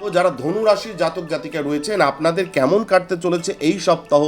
তো যারা ধনু রাশির জাতক জাতিকা রয়েছেন, আপনাদের কেমন কাটতে চলেছে এই সপ্তাহ?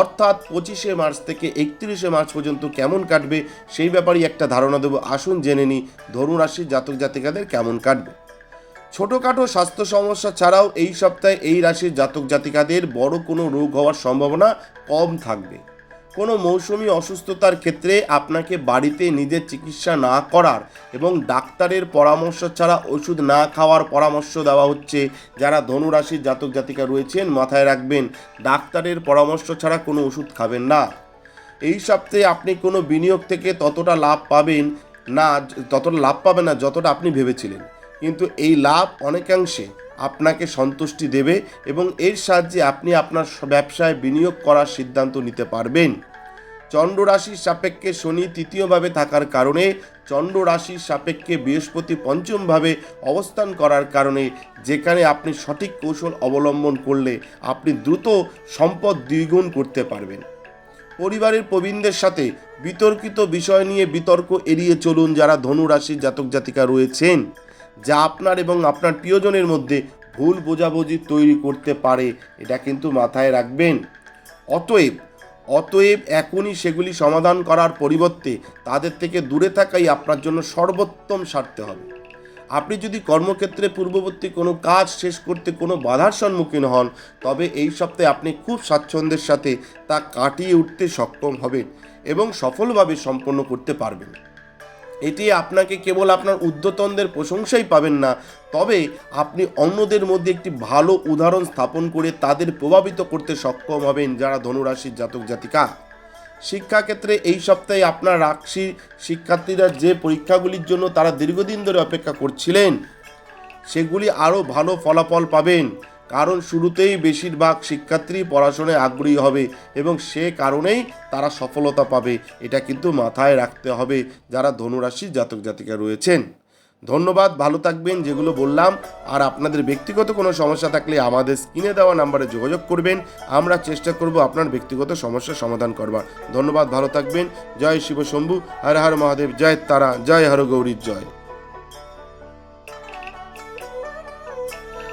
অর্থাৎ পঁচিশে মার্চ থেকে একত্রিশে মার্চ পর্যন্ত কেমন কাটবে? সেই ব্যাপারেই একটা ধারণা দেবো। আসুন জেনে নিই, ধনু রাশির জাতক জাতিকাদের কেমন কাটবে? ছোটোখাটো স্বাস্থ্য সমস্যা ছাড়াও এই সপ্তাহে এই রাশির জাতক জাতিকাদের বড় কোনো রোগ হওয়ার সম্ভাবনা কম থাকবে। কোনো মৌসুমি অসুস্থতার ক্ষেত্রে আপনাকে বাড়িতে নিজের চিকিৎসা না করার এবং ডাক্তারের পরামর্শ ছাড়া ওষুধ না খাওয়ার পরামর্শ দেওয়া হচ্ছে। যারা ধনুরাশির জাতক জাতিকা রয়েছেন, মাথায় রাখবেন, ডাক্তারের পরামর্শ ছাড়া কোনো ওষুধ খাবেন না। এই সপ্তাহে আপনি কোনো বিনিয়োগ থেকে ততটা লাভ পাবেন না ততটা লাভ পাবেন না, যতটা আপনি ভেবেছিলেন। কিন্তু এই লাভ অনেকাংশে আপনাকে সন্তুষ্টি দেবে এবং এর সাহায্যে আপনি আপনার ব্যবসায় বিনিয়োগ করার সিদ্ধান্ত নিতে পারবেন। চন্দ্র রাশির সাপেক্ষে শনি তৃতীয়ভাবে থাকার কারণে চন্দ্র রাশির সাপেক্ষে বৃহস্পতি পঞ্চমভাবে অবস্থান করার কারণে যেখানে আপনি সঠিক কৌশল অবলম্বন করলে আপনি দ্রুত সম্পদ দ্বিগুণ করতে পারবেন। পরিবারের প্রবীণদের সাথে বিতর্কিত বিষয় নিয়ে বিতর্ক এড়িয়ে চলুন যারা ধনু রাশির জাতক জাতিকা রয়েছেন। যা আপনার এবং আপনার প্রিয়জনের মধ্যে ভুল বোঝাবুঝি তৈরি করতে পারে, এটা কিন্তু মাথায় রাখবেন। অতএব অতএব এখনই সেগুলি সমাধান করার পরিবর্তে তাদের থেকে দূরে থাকাই আপনার জন্য সর্বোত্তম সারতে হবে। আপনি যদি কর্মক্ষেত্রে পূর্ববর্তী কোনো কাজ শেষ করতে কোনো বাধার সম্মুখীন হন, তবে এই সপ্তাহে আপনি খুব স্বাচ্ছন্দ্যের সাথে তা কাটিয়ে উঠতে সক্ষম হবেন এবং সফলভাবে সম্পন্ন করতে পারবেন। এটি আপনাকে কেবল আপনার উদ্যতনদের প্রশংসাই পাবেন না, তবে আপনি অন্যদের মধ্যে একটি ভালো উদাহরণ স্থাপন করে তাদের প্রভাবিত করতে সক্ষম হবেন যারা ধনুরাশির জাতক জাতিকা। শিক্ষাক্ষেত্রে এই সপ্তাহে আপনার রাশি শিক্ষার্থীরা যে পরীক্ষাগুলির জন্য তারা দীর্ঘদিন ধরে অপেক্ষা করছিলেন, সেগুলি আরও ভালো ফলাফল পাবেন। কারণ শুরুতেই বেশিরভাগ শিক্ষার্থী পড়াশোনায় আগ্রহী হবে এবং সে কারণেই তারা সফলতা পাবে। এটা কিন্তু মাথায় রাখতে হবে যারা ধনুরাশির জাতক জাতিকা রয়েছেন। ধন্যবাদ, ভালো থাকবেন, যেগুলো বললাম। আর আপনাদের ব্যক্তিগত কোনো সমস্যা থাকলে আমাদের স্ক্রিনে দেওয়া নাম্বারে যোগাযোগ করবেন। আমরা চেষ্টা করব আপনার ব্যক্তিগত সমস্যার সমাধান করবার। ধন্যবাদ, ভালো থাকবেন। জয় শিব শম্ভু হর হর মহাদেব, জয় তারা, জয় হর গৌরীর জয়।